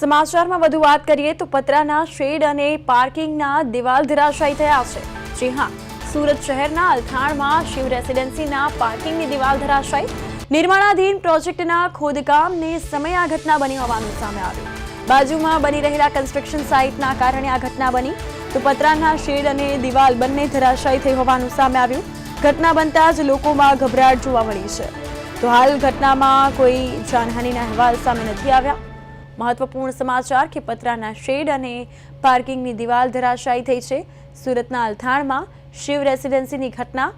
સમાચારમાં વધુ વાત કરીએ તો પતરાના શેડ અને પાર્કિંગના દિવાલ ધરાશાયી થયા છે. જી હા, સુરત શહેરના અલથાણમાં શિવ રેસિડેન્સીના પાર્કિંગની દિવાલ ધરાશાયી. નિર્માણાધીન પ્રોજેક્ટના ખોદકામને સમય આ ઘટના બની હોવાનું સામે આવ્યું. બાજુમાં બની રહેલા કન્સ્ટ્રક્શન સાઇટના કારણે આ ઘટના બની. તો પતરાના શેડ અને દિવાલ બંને ધરાશાયી થઈ હોવાનું સામે આવ્યું. ઘટના બનતા જ લોકોમાં ગભરાટ જોવા મળી છે. તો હાલ ઘટનામાં કોઈ જાનહાનિના અહેવાલ સામે નથી આવ્યા. મહત્વપૂર્ણ સમાચાર કે પતરાના શેડ અને પાર્કિંગની દિવાલ ધરાશાયી થઈ છે. સુરતના અલથાણમાં શિવ રેસિડેન્સીની ઘટના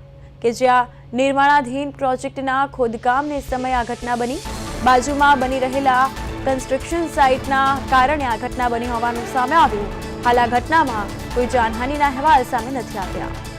કે જ્યાં નિર્માણાધીન પ્રોજેક્ટના ખોદકામને સમયે આ ઘટના બની. બાજુમાં બની રહેલા કન્સ્ટ્રક્શન સાઇટના કારણે આ ઘટના બની હોવાનું સામે આવ્યું. હાલ આ ઘટનામાં કોઈ જાનહાનિના અહેવાલ સામે નથી આવ્યા.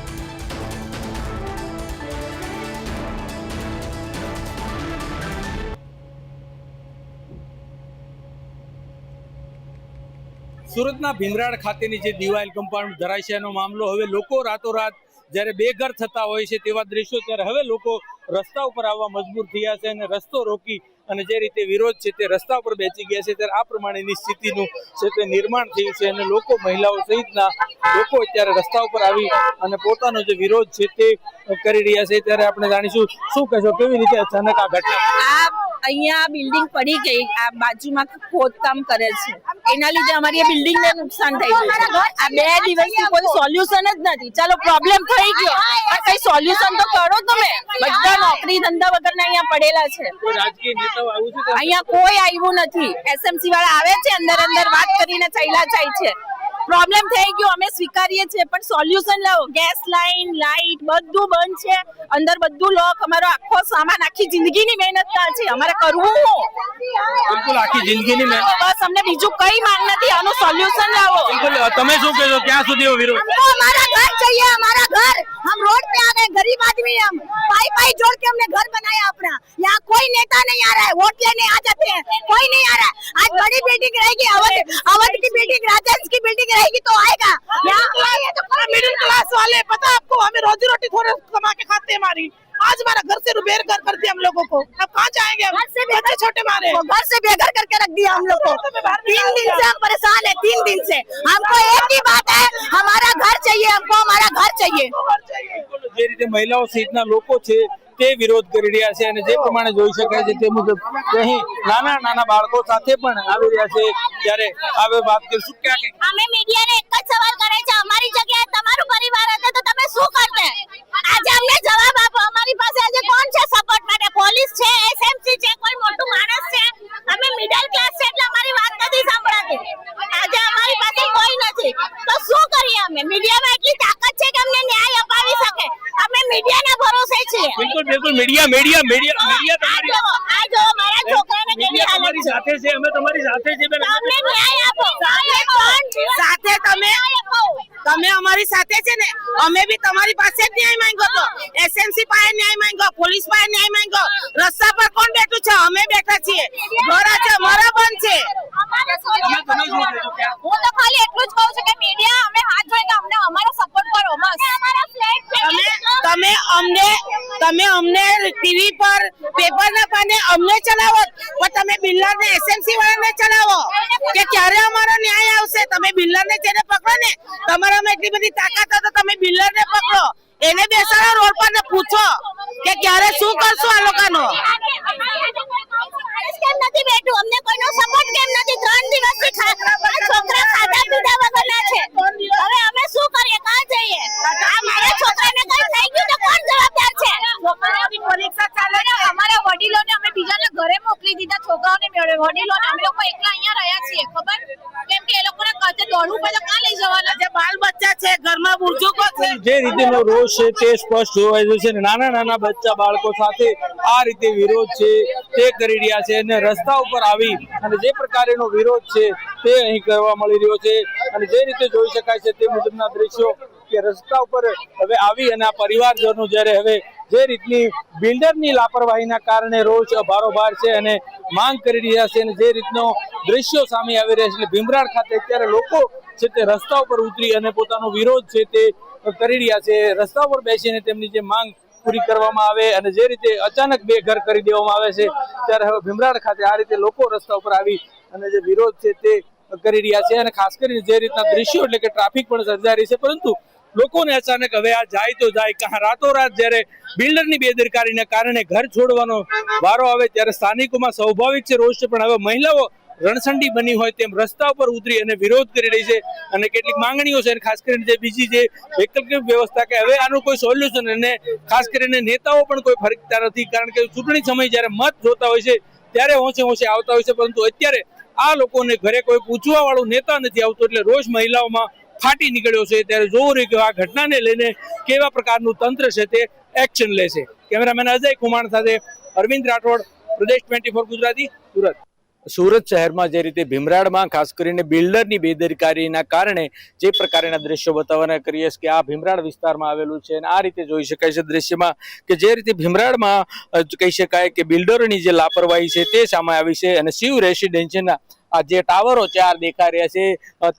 સુરતના ભીમરાડ ખાતેની જે દિવાલ કમ્પાઉન્ડ એનો મામલો હવે લોકો રાતોરાત જ્યારે બેઘર થતા હોય છે તેવા દ્રશ્યો ત્યારે હવે લોકો રસ્તા ઉપર આવવા મજબૂર થયા છે અને રસ્તો રોકી અને જે રીતે વિરોધ છે તે રસ્તા ઉપર બેસી ગયા છે, ત્યારે આ પ્રમાણેની સ્થિતિનું છે તે નિર્માણ થયું છે અને લોકો મહિલાઓ સહિતના લોકો અત્યારે રસ્તા ઉપર આવી અને પોતાનો જે વિરોધ છે તે કરી રહ્યા છે. ત્યારે આપણે જાણીશું શું કહેશો, કેવી રીતે અચાનક આ ઘટના અહીંયા બિલ્ડિંગ પડી ગઈ. આ બાજુમાં ખોદકામ કરે છે. એના લીધે અમારી બિલ્ડિંગ ને નુકસાન થઈ ગયું છે. આ બે દિવસથી કોઈ સોલ્યુશન જ નથી. ચાલો પ્રોબ્લેમ થઈ ગયો. પણ કઈ સોલ્યુશન તો કરો તમે. બધા નોકરી ધંધા વગરના અહીંયા પડેલા છે? અહીંયા કોઈ આવ્યું નથી. એસએમસી વાળા આવે છે અંદર અંદર વાત કરીને થયેલા જાય છે. પ્રોબ્લેમ થઈ ગયો. અમે સ્વીકારીએ છીએ પણ સોલ્યુશન લાવો. ગેસ લાઈન લાઇટ બધું બંધ છે. અંદર બધું લોક અમારો આખો સામાન આખી જિંદગીની મહેનત થાય છે. અમારે કરવું બિલકુલ આખી જિંદગીની મહેનત. બસ અમને બીજું કઈ માંગ નથી. આનું સોલ્યુશન લાવો. બિલકુલ તમે શું કહેશો? ક્યાં સુધી વિરોધ? અમારા ઘર જોઈએ અમારા ઘર. हम रोड पे आ गए, गरीब आदमी हम। पाई पाई जोड़ के हमने घर बनाया अपना। यहाँ कोई नेता नहीं आ रहा है, वोट लेने आ जाते हैं। कोई नहीं आ रहा है। आज बड़ी बिल्डिंग रहेगी, अवध अवध की बिल्डिंग राजन की बिल्डिंग रहेगी तो आएगा। यहाँ मिडिल क्लास वाले, पता आपको? हमें रोजी रोटी थोड़े कमा के खाते हमारी। आज हमारा घर से बेर कर कर दिया हम लोगों को अब कहाँ जाएंगे हम घर से बेघर- बच्चे छोटे मारे वो घर से बेघर करके रख दिया हम लोग को तीन दिन से हम परेशान है तीन दिन से हमको एक ही बात है हमारा घर चाहिए हमको हमारा घर चाहिए જે રીતે મહિલાઓ સહિતના લોકો છે તે વિરોધ કરી રહ્યા છે અને જે પ્રમાણે જોઈ શકાય છે તે મુજબ અહીં નાના નાના બાળકો સાથે પણ આવી રહ્યા છે ત્યારે હવે વાત કરીશું ક્યાં કે અમે મીડિયાને એક જ સવાલ કરે છે અમારી જગ્યાએ તમારું પરિવાર હશે તો તમે શું કરતે મીડિયા મીડિયા મીડિયા મીડિયા તમારી. આ જો મારા છોકરાને કેવી હાલત તમારી સાથે છે અમે તમારી સાથે છે બેન. અમને ન્યાય આપો. સાથે તમે તમે અમારી સાથે છે ને અમે બી તમારી પાસે જ ન્યાય માંગ્યો તો. એસએમસી પાસે ન્યાય માંગ્યો પોલીસ પાસે ન્યાય માંગ્યો. રસ્તા પર કોણ બેઠું છે? અમે બેઠા છીએ. ઘર છે અમારા બંધ છે તમે શું કહેશો ક્યાં હું તો ખાલી એટલું જ કહું છું કે મીડિયા અમે હાથ જોઈને અમને અમારો સપોર્ટ કરો બસ અમારા ફ્લેટ છે તમે તમે અમને તમે અમને ટીવી પર પેપર ના પાને અમને ચલાવો પણ તમે બિલ્ડર ને એસએમસી વાળાને ચલાવો કે ક્યારે અમારો ન્યાય આવશે? તમે બિલ્ડર ને જેને પકડો ને. તમારામાં એટલી બધી તાકાત હતો તમે બિલ્ડર ને પકડો. એને બેસાડો, રોડ પર ને પૂછો કે ક્યારે શું કરશું આ લોકોનો? કેમ નથી બેઠું? અમને કોઈનો સપોર્ટ કેમ નથી ત્રણ દિવસથી ખા- આ છોકરા ખાધા પીધા વગરના છે હવે અમે શું કરીએ કાં જઈએ આ મારા છોકરાને કઈ થઈ ગયું તો કોણ જવાબદાર છે પરીક્ષા ચાલે છે અમારા વડીલોને અમે બીજાના દીધા છોકરાઓને મેળવે. વડીલોને અમે લોકો એકલા અહીંયા રહ્યા છીએ ખબર? કેમ કે એ લોકોને કાચે દોડવું પડે તો લઈ જવાના? જે બાલ બચ્ચા છે ઘરમાં બુર્જુકો છે. જે રીતેનો રોષ છે તે સ્પષ્ટ જોવાય છે નાના નાના બચ્ચા બાળકો સાથે આ રીતે વિરોધ છે તે કરી રહ્યા છે અને રસ્તા ઉપર આવી અને જે પ્રકારેનો વિરોધ છે તે અહીં કરવા મળી રહ્યો છે. અને જે રીતે જોઈ શકાય છે તે મુજબના દ્રશ્યો કે રસ્તા ઉપર હવે આવી અને આ પરિવારજનો જ્યારે હવે જે રીતની બિલ્ડરની લાપરવાહીના કારણે રોજ ભારોભાર છે અને માંગ કરી રહ્યા છે અને જે રીતનો દ્રશ્યો સામે આવી રહ્યા છે એટલે ભીમરાડ ખાતે અત્યારે લોકો છે તે રસ્તા ઉપર ઉતરી અને પોતાનો વિરોધ છે તે કરી રહ્યા છે. રસ્તા ઉપર બેસીને તેમની જે માંગ પૂરી કરવામાં આવે અને જે રીતે અચાનક બે ઘર કરી દેવામાં આવે છે, ત્યારે હવે ભીમરાડ ખાતે આ રીતે લોકો રસ્તા ઉપર આવી અને જે વિરોધ છે તે કરી રહ્યા છે અને ખાસ કરીને જે રીતના દ્રશ્યો એટલે કે ટ્રાફિક પણ સર્જાઈ રહી છે, પરંતુ લોકોને અચાનક હવે આ જાય તો જાય. કાં રાતોરાત જ્યારે બિલ્ડરની બેદરકારીના કારણે ઘર છોડવાનો વારો આવે ત્યારે સ્થાનિકોમાં સ્વાભાવિક છે, રોષ પણ હવે મહિલાઓ રણસંડી બની હોય તેમ રસ્તા ઉપર ઉતરી અને વિરોધ કરી રહી છે અને કેટલીક માંગણીઓ છે ખાસ કરીને જે બીજી જે વૈકલ્પિક વ્યવસ્થા કે હવે આનું કોઈ સોલ્યુશન અને ખાસ કરીને નેતાઓ પણ કોઈ ફરકતા નથી. કારણ કે ચૂંટણી સમય જ્યારે મત જોતા હોય છે, ત્યારે હોંશે હોંશે આવતા હોય છે, પરંતુ અત્યારે આ લોકોને ઘરે કોઈ પૂછવા વાળું નેતા નથી આવતું, એટલે રોજ મહિલાઓમાં ફાટી નીકળ્યો છે, ત્યારે જોવું રહ્યું કે આ ઘટનાને લઈને કેવા પ્રકારનું તંત્ર છે તે એક્શન લેશે કેમેરામેન અજય કુમાર સાથે અરવિંદ રાઠોડ, પ્રદેશ ટ્વેન્ટી ફોર ગુજરાતી, સુરત. સુરત શહેરમાં જે રીતે ભીમરાડમાં, ખાસ કરીને બિલ્ડરની બેદરકારીના કારણે જે પ્રકારના દ્રશ્યો બતાવવાના કરીએ કે આ ભીમરાડ વિસ્તારમાં આવેલું છે અને આ રીતે જોઈ શકાય છે દ્રશ્યમાં કે જે રીતે ભીમરાડમાં કહી શકાય કે બિલ્ડરોની જે લાપરવાહી છે તે સામે આવી છે અને શિવ રેસિડેન્સીના આ જે ટાવરો ચાર દેખાઈ રહ્યા છે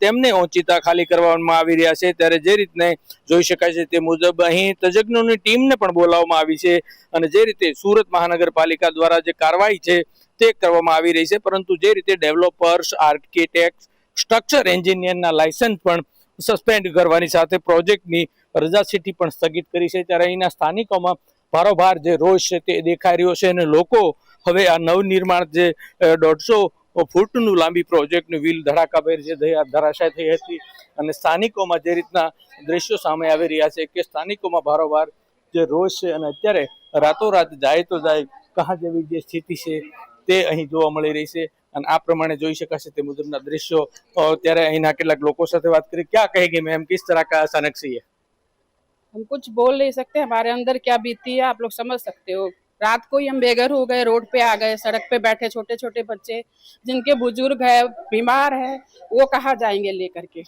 તેમને ઓચિતા ખાલી કરવામાં આવી રહ્યા છે. ત્યારે જે રીતને જોઈ શકાય છે તે મુજબ અહીં તજજ્ઞોની ટીમને પણ બોલાવવામાં આવી છે અને જે રીતે સુરત મહાનગરપાલિકા દ્વારા જે કાર્યવાહી છે તે કરવામાં આવી રહી છે. પરંતુ જે રીતે ડેવલપર્સ આર્કિટેક્ટ સ્ટ્રક્ચર એન્જિનિયરના લાયસન્સ પણ સસ્પેન્ડ કરવાની સાથે પ્રોજેક્ટની રજાસીટી પણ સ્થગિત કરી છે. ત્યારે અહીંના સ્થાનિકોમાં ભારોભાર જે રોષ છે તે દેખાઈ રહ્યો છે અને લોકો હવે આ નવનિર્માણ જે દોઢસો ફૂટનું લાંબી પ્રોજેક્ટનું વ્હીલ ધડાકાભેર જે ધરાશાય થઈ હતી. અને સ્થાનિકોમાં જે રીતના દ્રશ્યો સામે આવી રહ્યા છે કે સ્થાનિકોમાં ભારોભાર જે રોષ છે અને અત્યારે રાતોરાત જાય તો જાય કહા જેવી જે સ્થિતિ છે તે અહીં જોવા મળી રહી છે. અને આ પ્રમાણે જોઈ શકાશે તે મુજબના દ્રશ્યો. ત્યારે અહીંના કેટલાક લોકો સાથે વાત કરી. ક્યાં કહે ગઈ મેમ કિસ તરહ કા અચાનક સી હમ, કુછ બોલ નહીં સકતે હમારે અંદર ક્યાં બીતી હૈ, આપ લોગ સમજ સકતે હો. रात को ही हम बेघर हो गए रोड पे आ गए सड़क पे बैठे छोटे छोटे बच्चे जिनके बुजुर्ग है बीमार है वो कहाँ जाएंगे लेकर के